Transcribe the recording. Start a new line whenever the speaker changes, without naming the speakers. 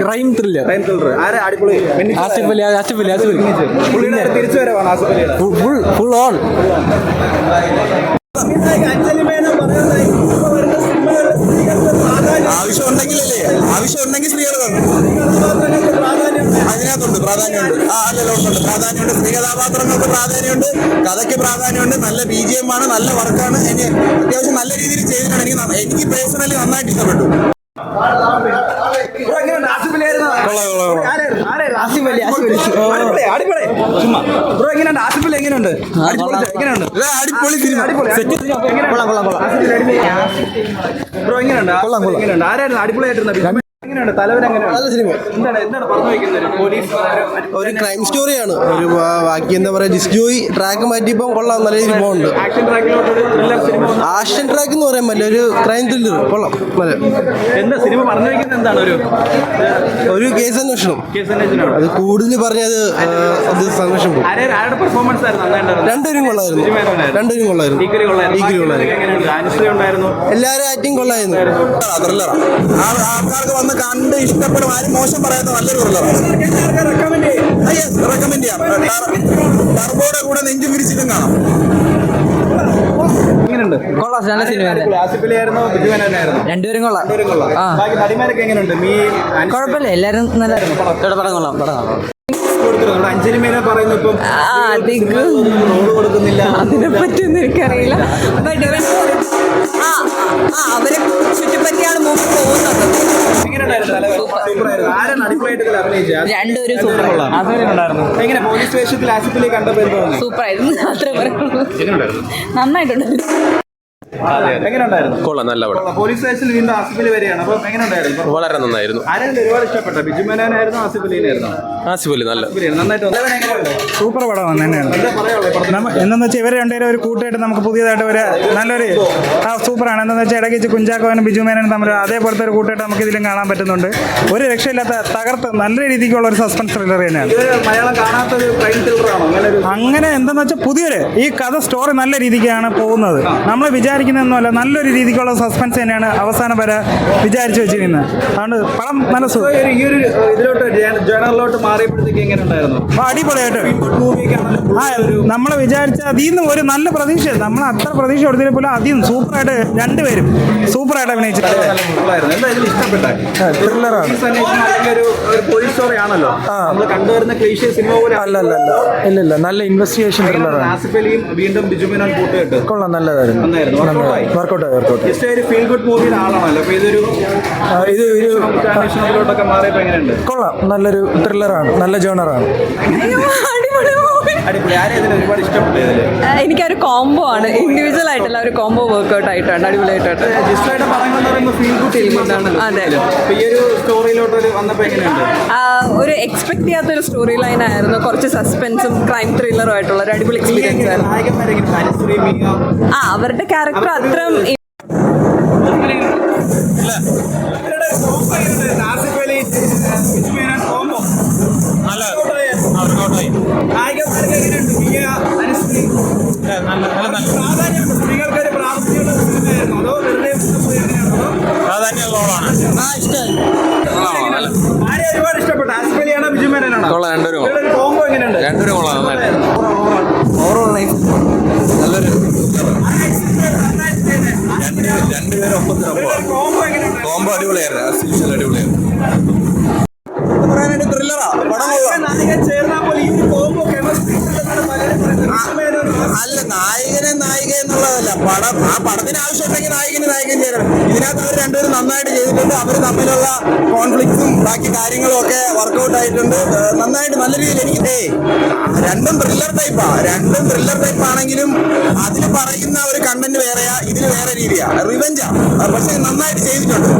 Crime thriller
crime thriller. ആരെ? അടിപൊളി.
ആസിഫ് അലി ആസിഫ് അലി ആസിഫ് അലി
പുള്ളിയുടെ തിരിച്ചു വരവാണ് ആസിഫ് അലിയുടെ?
ഫുൾ ഫുൾ ഓൺ
ആവശ്യം ഉണ്ടെങ്കിലല്ലേ ആവശ്യം ഉണ്ടെങ്കിൽ സ്ത്രീകൾ അതിനകത്തുണ്ട് പ്രാധാന്യമുണ്ട്. ആ അല്ലല്ലോ ഉണ്ട് പ്രാധാന്യമുണ്ട്. സ്ത്രീ കഥാപാത്രങ്ങൾക്ക് പ്രാധാന്യമുണ്ട്. കഥയ്ക്ക് പ്രാധാന്യമുണ്ട്. നല്ല ബി ജി എം ആണ് നല്ല വർക്കാണ് എനിക്ക് അത്യാവശ്യം നല്ല രീതിയിൽ ചെയ്തിട്ടുണ്ട്. എനിക്ക് എനിക്ക് പേഴ്സണലി നന്നായിട്ട് ഇഷ്ടപ്പെട്ടു
ബ്രോ, എങ്ങനെയുണ്ട്? ആസിഫ് അലി ആയിരുന്നോ? ആരായിരുന്നു? ആരായിരുന്നു? ആസിഫ് ആസിഫ്. അടിപൊളി. ചുമ്മാ. ബ്രോ, എങ്ങനെയുണ്ട്? ആസിഫ് അലി എങ്ങനെയുണ്ട്? അടിപൊളി, എങ്ങനെയുണ്ട്? ബ്രോ, എങ്ങനെയുണ്ട്? എങ്ങനെയുണ്ട്? ആരായിരുന്നു? അടിപൊളിയായിട്ടിരുന്ന എങ്ങനെയുണ്ട് തലവൻ എങ്ങനെയാണ്
നല്ല സിനിമ
എന്താണ് എന്താണ് പറഞ്ഞു വയ്ക്കുന്നത് പോലീസ്
ഒരു ക്രൈം സ്റ്റോറിയാണ് ഒരു ബാക്കി എന്താ പറയാ ഡിസ്ജോയ് ട്രാക്ക് മാറ്റിയപ്പോൾ കൊള്ളാം നല്ല രീതിയിൽ പോകുന്നുണ്ട്
ആക്ഷൻ ട്രാക്കിലോട്ട് ഒരു സിനിമ വന്നു.
ആക്ഷൻ ട്രാക്ക് എന്ന് പറയാൻ പറ്റില്ല ഒരു ക്രൈം ത്രില്ലർ കൊള്ളാം നല്ല
എന്താ സിനിമ പറഞ്ഞു വയ്ക്കുന്നത് എന്താണ് ഒരു
ഒരു കേസ് അന്വേഷണം
കേസ് അന്വേഷണമാണ്
അത് കൂടുതൽ പറഞ്ഞത് അത് സന്ദേശം പോകും
ആരെ ആരുടെ പെർഫോമൻസ് ആയിരുന്നു നന്നായിട്ടുണ്ടായിരുന്നത്?
രണ്ടുപേരും കൊള്ളായിരുന്നു
ബിജുമേനോനായിരുന്നു.
രണ്ടുപേരും കൊള്ളായിരുന്നു
ഡിഗ്രി കൊള്ളായിരുന്നു.
ഈക്വലി
ബാക്കിയുള്ളവരൊക്കെ
കൊള്ളായിരുന്നു
എങ്ങനെയുണ്ട്? അനുശ്രീ ഉണ്ടായിരുന്നു
എല്ലാവരും ആക്ടിങ് കൊള്ളായിരുന്നു
ത്രില്ലറാണ് ആൾക്കാർക്ക് വന്ന് കണ്ട് ഇഷ്ടപ്പെടും. ആരും മോശം പറയാത്ത നല്ലൊരു ത്രില്ലറാണ് റെക്കമെൻഡ് ചെയ്യാം. ടർബോയുടെ കൂടെ നെഞ്ചു വിരിച്ചിട്ടും കാണാം.
കൊള്ളാം നല്ല സിനിമ
ആസിഫിലായിരുന്നോ ബിജുമേനോനായിരുന്നു
രണ്ടുപേരും കൊള്ളാം.
രണ്ടുപേരും കൊള്ളാം.
ആ.
ബാക്കി നടിമാരൊക്കെ എങ്ങനെയുണ്ട്? മീ
കുഴപ്പമില്ല എല്ലാരും നല്ല പടം. കൊള്ളാം പടം കൊള്ളാം.
കൊടുത്തിരുന്നു. നമ്മുടെ അഞ്ജലി മേനെ പറയുന്നു ഇപ്പം
അധികം
സൂപ്പറായിരുന്നു. ആരാണ് അടിപൊളിയായിട്ട് ഇതിൽ അഭിനയിച്ചത്?
രണ്ടുപേരും സൂപ്പർ.
എങ്ങനെ പോലീസ് സ്റ്റേഷനിൽ ആസിഫിലെ കണ്ടപ്പോൾ സൂപ്പറായിരുന്നു തോന്നി
സൂപ്പർ ആയിരുന്നു നന്നായിട്ടുണ്ട്
കൊള്ളാം നല്ല പടം.
കൊള്ളാം. പോലീസ് സ്റ്റേഷനിൽ വീണ്ടും അപ്പം എങ്ങനെയുണ്ടായിരുന്നു?
വളരെ നന്നായിരുന്നു.
ആരെങ്കിലും ഒരുപാട് ഇഷ്ടപ്പെട്ട? ബിജു മേനോനായിരുന്നു ആസിഫ് അലിനായിരുന്നു.
ആസിഫ് അലി നല്ല?
സൂപ്പർ പടമാണ് തന്നെയാണ്. എന്തെന്ന് വെച്ചാൽ ഇവർ രണ്ടുപേരും ഒരു കൂട്ടായിട്ട് നമുക്ക് പുതിയതായിട്ട് ഒരു നല്ലൊരു ആ സൂപ്പറാണ്. എന്തെന്ന് വെച്ചാൽ ഇടയ്ക്ക് കുഞ്ചാക്കോനും ബിജു മേനനും തമ്മിൽ അതേപോലത്തെ ഒരു കൂട്ടായിട്ട് നമുക്ക് ഇതിലും കാണാൻ പറ്റുന്നുണ്ട്. ഒരു രക്ഷയില്ലാത്ത തകർത്ത് നല്ല രീതിക്കുള്ള ഒരു സസ്പെൻസ് ത്രില്ലർ തന്നെയാണ്.
ഇത് മലയാളം കാണാത്തൊരു ക്രൈം ത്രില്ലറാണോ അങ്ങനെ
എന്താണെന്ന് എന്തെന്ന് വെച്ചാൽ പുതിയൊരു ഈ കഥ സ്റ്റോറി നല്ല രീതിക്കാണ് പോകുന്നത്. നമ്മൾ വിചാരിക്കുന്നതൊന്നുമല്ല നല്ലൊരു രീതിക്കുള്ള സസ്പെൻസ് തന്നെയാണ് അവസാനം വരെ വിചാരിച്ചു വെച്ചിരിക്കുന്നത്. അതുകൊണ്ട് പടം നല്ല സുഖം.
ഈ ഒരു- ഈ ഒരു ഇതിലോട്ട് ജേണലിലോട്ട് മാറിയപ്പോഴത്തേക്ക് എങ്ങനെ ഉണ്ടായിരുന്നു
അടിപൊളിയായിട്ട്. ആ നമ്മൾ വിചാരിച്ച അതിൽ നിന്ന് ഒരു നല്ല പ്രതീക്ഷ. നമ്മൾ അത്ര പ്രതീക്ഷ കൊടുത്തതിൽ പോലും അതിൽ നിന്ന് സൂപ്പറായിട്ട് രണ്ടുപേരും സൂപ്പറായിട്ട് അഭിനയിച്ചിട്ടുണ്ട്.
നല്ല ഇൻവെസ്റ്റിഗേഷൻ കൊള്ളാം നല്ലതായിരുന്നു. വർക്കൗട്ട് വർക്കൗട്ട്
ജസ്റ്റ് ഒരു ഫീൽ ഗുഡ് മൂവിയുടെ ആളാണല്ലോ. അപ്പൊ ഇതൊരു
ഇത് ഒരു കൊള്ളാം. നല്ലൊരു ത്രില്ലറാണ് നല്ല ജോണറാണ്
അടിപൊളി.
ആരെയും ഒരുപാട് ഇഷ്ടപ്പെട്ടു
ആ, എനിക്കൊരു കോംബോ ആണ്. ഇൻഡിവിജ്വൽ ആയിട്ടുള്ള ഒരു കോംബോ വർക്ക്ഔട്ട് ആയിട്ടാണ് അടിപൊളിയായിട്ടുണ്ട്
ജിസ്റ്റായിട്ട് പറയുന്നത് പറയുമ്പോൾ ഫീൽ ഗുഡ്
അതെ.
ഈ ഒരു സ്റ്റോറിയിലോട്ട് ഒരു വന്നപ്പോ എങ്ങനെയുണ്ട്?
ഒരു എക്സ്പെക്ട് സ്റ്റോറി ലൈൻ ആയിരുന്നു. കുറച്ച് സസ്പെൻസും ക്രൈം ത്രില്ലറും ആയിട്ടുള്ള ഒരു അടിപൊളി എക്സ്പീരിയൻസ് ആയിരുന്നു. ആ? അവരുടെ ക്യാരക്ടർ അത്രയും
ഒരുപാട് ഇഷ്ടപ്പെട്ടു ആസിഫ് അലിയാണോ ബിജുമേനോനാണോ
കൊള്ളാം, രണ്ടുപേരും
കോംബോ എങ്ങനെയുണ്ട്
രണ്ടുപേരും കൊള്ളാം, നന്നായിട്ട്.
കോംബോ എങ്ങനെയുണ്ട്
കോമ്പോ അടിപൊളിയായിരുന്നു. as usual അടിപൊളിയായിരുന്നു. അല്ല നായകനെ നായിക എന്നുള്ളതല്ല. പടം ആ പടത്തിന് ആവശ്യമുണ്ടെങ്കിൽ നായകന് നായകൻ ചെയ്യണം. ഇതിനകത്ത് അവർ രണ്ടുപേരും നന്നായിട്ട് ചെയ്തിട്ടുണ്ട്. അവർ തമ്മിലുള്ള കോൺഫ്ലിക്ട്സും ബാക്കി കാര്യങ്ങളും ഒക്കെ വർക്കൗട്ട് ആയിട്ടുണ്ട്. നന്നായിട്ട് നല്ല രീതിയിൽ എനിക്ക് ഏ രണ്ടും ത്രില്ലർ ടൈപ്പാ രണ്ടും ത്രില്ലർ ടൈപ്പ് ആണെങ്കിലും അതിൽ പറയുന്ന ഒരു കണ്ടന്റ് വേറെയാ ഇതിൽ വേറെ രീതിയാ. റിവെഞ്ചാ പക്ഷെ നന്നായിട്ട് ചെയ്തിട്ടുണ്ട്.